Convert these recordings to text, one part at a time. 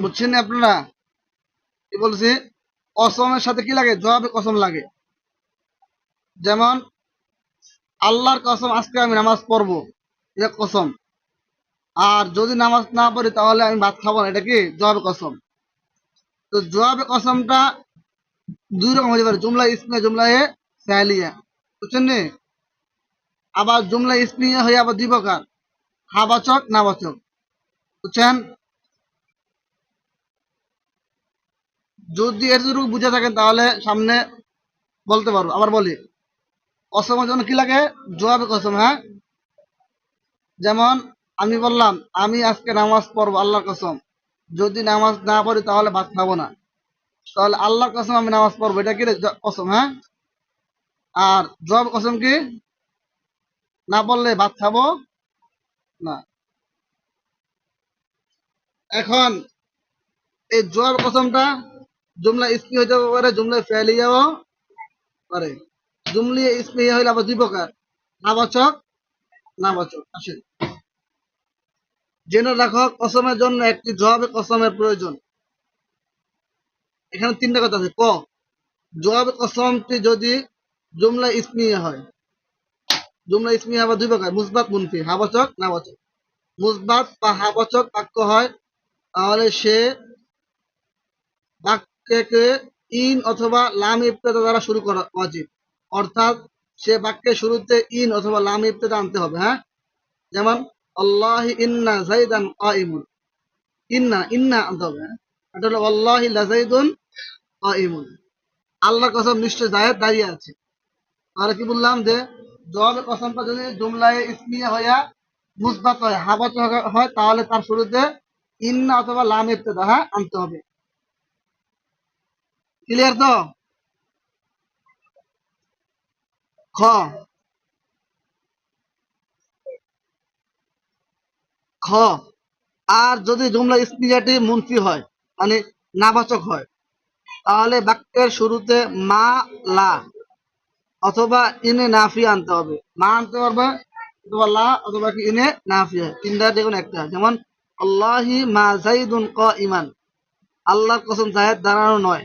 বুঝছেন আপনারা? কি বলছি? কসমের সাথে কি লাগে? জবাবে কসম লাগে। যেমন, আল্লাহর কসম, আজকে আমি নামাজ পড়ব। এটা কসম। আর যদি নামাজ না পড়ি, তাহলে আমি ভাত খাব না। এটা কি? জবাবে কসম। তো জবাবে কসমটা দুই রকম হতে পারে। জুমলা ইসমে জুমলা এ সাহলিয়া বুঝছেন নি? আবার জুমলা ইসমিয়া হয়ে আবার দুই প্রকার। হাবাচক নাবাচক বুঝছেন? যদি এটুকু বুঝে থাকেন, তাহলে সামনে বলতে পারব। আবার বলি কসমের জন্য কি লাগে? জবাবে কসম হ্যাঁ? যেমন আমি বললাম, আমি আজকে নামাজ পড়ব আল্লাহর কসম। যদি নামাজ না পড়ি, তাহলে ভাত খাব না। তাহলে আল্লাহর কসম আমি নামাজ পড়ব। এটা কি? কসম হ্যাঁ? আর জবাব কসম কি? না বললে ভাত খাব না। এখন এই জবাব কসমটা জুমলা ইসমি হইতে পারে, জুমলা ফেলিয়াও পারে। জুমলি ইসমি হইলে আবার দুই প্রকার, নাবাচক নাবাচক। আসেন। জেনে রাখো, কসমের জন্য একটি জবাবে কসমের প্রয়োজন। এখানে তিনটা কথা আছে। ক জবাবে কসমটি যদি জুমলা ইসমিয়া হয়, জুমলা ইসমিয়া আবার দুই প্রকার, মুসবাত মুনফি, হাবাচক, নাবাচক। মুসবাত বা হাবাচক বাক্য হয়, তাহলে সে বাক্যকে ইন অথবা লাম ইবতেদা দ্বারা শুরু করা উচিত। অর্থাৎ সে বাক্যের শুরুতে ইন অথবা লাম ইবতেদা আনতে হবে হ্যাঁ? যেমন, আল্লাহ ইন্না জাইদান কাইমুন ইন্না ইন্না আনতে হবে হ্যাঁ? এটা হলো, আল্লাহি লাজাইদুন কাইমুন আল্লাহর কসম নিশ্চয় জায়েদ দাঁড়িয়ে আছে। আর কি বললাম যে জবাবের কসমটা যদি জুমলায় ইসমিয়া হইয়া মুসবাত হয়, হাবাত হয়, তাহলে তার শুরুতে ইন্না অথবা লাম ইবতেদা হ্যাঁ আনতে হবে। ক্লিয়ার তো? খ। খ। আর যদি জুমলা ইসমিয়াটি মুনফি হয় মানে নাবাচক হয়, তাহলে বাক্যের শুরুতে মা, লা অথবা ইনে নাফি আনতে হবে। মা আনতে পারবে, অথবা লা, অথবা কি ইনে নাফি তিনটা কোনো একটা। যেমন, আল্লাহি মা জাইদুন ক ইমান। আল্লাহর কসম জায়েদ দাঁড়ানো নয়।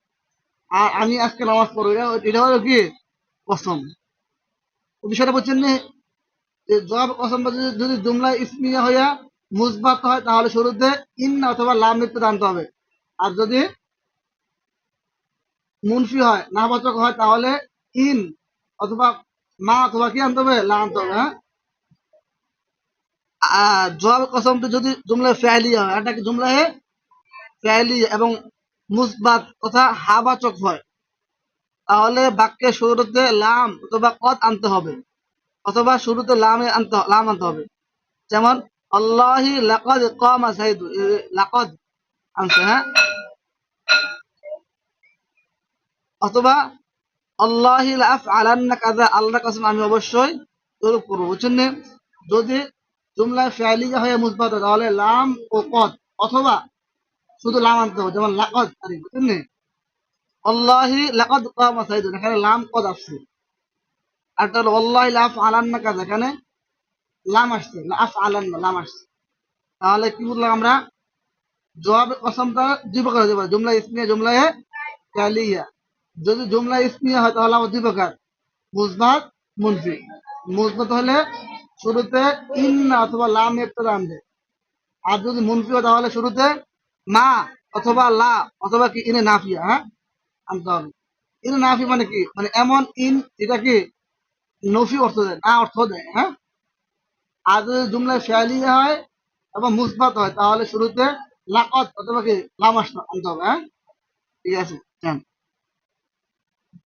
আমি আজকে নামাজ পড়ব এটা এটা হলো কি? কসম। বিষয়টা বলছেন যে জবাব কসম যদি জুমলা ইসমিয়া হইয়া মুসবাত হয়, তাহলে শুরুতে ইন্না অথবা লাম লিখতে আনতে হবে। আর যদি মুনফি হয় নাবাচক হয়, তাহলে ইন অথবা মা অথবা কি আনতে হবে? লা আনতে হবে হ্যাঁ? আর জবাব কসমটি যদি জুমলা ফেয়ালিয়া হয়, এটা কি জুমলায় ফেয়ালি এবং মুসবাত তথা হাবাচক হয়। তাহলে বাক্যের শুরুতে লাম অথবা কদ আনতে হবে, অথবা শুরুতে লামে আনতে লাম আনতে হবে। যেমন, আল্লাহি লাকাদ লাকাদ আনছে হ্যাঁ? অথবা, আল্লাহি লাফ আলান্না আল্লাহ কসম আমি অবশ্যই তরুপ করব বুঝছেন যদি জুমলায় ফেয়ালিয়া হয়ে মুসবাত তাহলে লাম ও কদ, অথবা শুধু লাম আনতে হবে, যেমন লাকদ, আরে, বুঝছেন নে? আল্লাহি লাকাদ কামা এখানে লাম কদ আসছে। আর একটা হলো আল্লাহি লাফ আলান্না কাজা এখানে লাম আসছে লাফ লাম আসছে। তাহলে কি বললাম আমরা? জবাব কসমটা দুই প্রকার হতে পারে, জুমলা ইসমিয়া, জুমলা এ ফেয়ালিয়া যদি জুমলা ইসমিয়া হয়, তাহলে আবার দুই প্রকার। মুসবাত মুনফি। মুসবাত হলে শুরুতে ইন্না অথবা লাম একটা আনবে। আর যদি মুনফি হয়, তাহলে শুরুতে মা অথবা লা অথবা কি, ইনে নাফিয়া হ্যাঁ? আনতে হবে। ইনে নাফি মানে কি? মানে এমন ইন, এটা কি? নফি অর্থ দেয়, না অর্থ দেয় হ্যাঁ? আর যদি জুমলায় ফেয়ালি হয় এবং মুসবাত হয়, তাহলে শুরুতে লাকত অথবা কি, লাম আসতে আনতে হবে হ্যাঁ? ঠিক আছে হ্যাঁ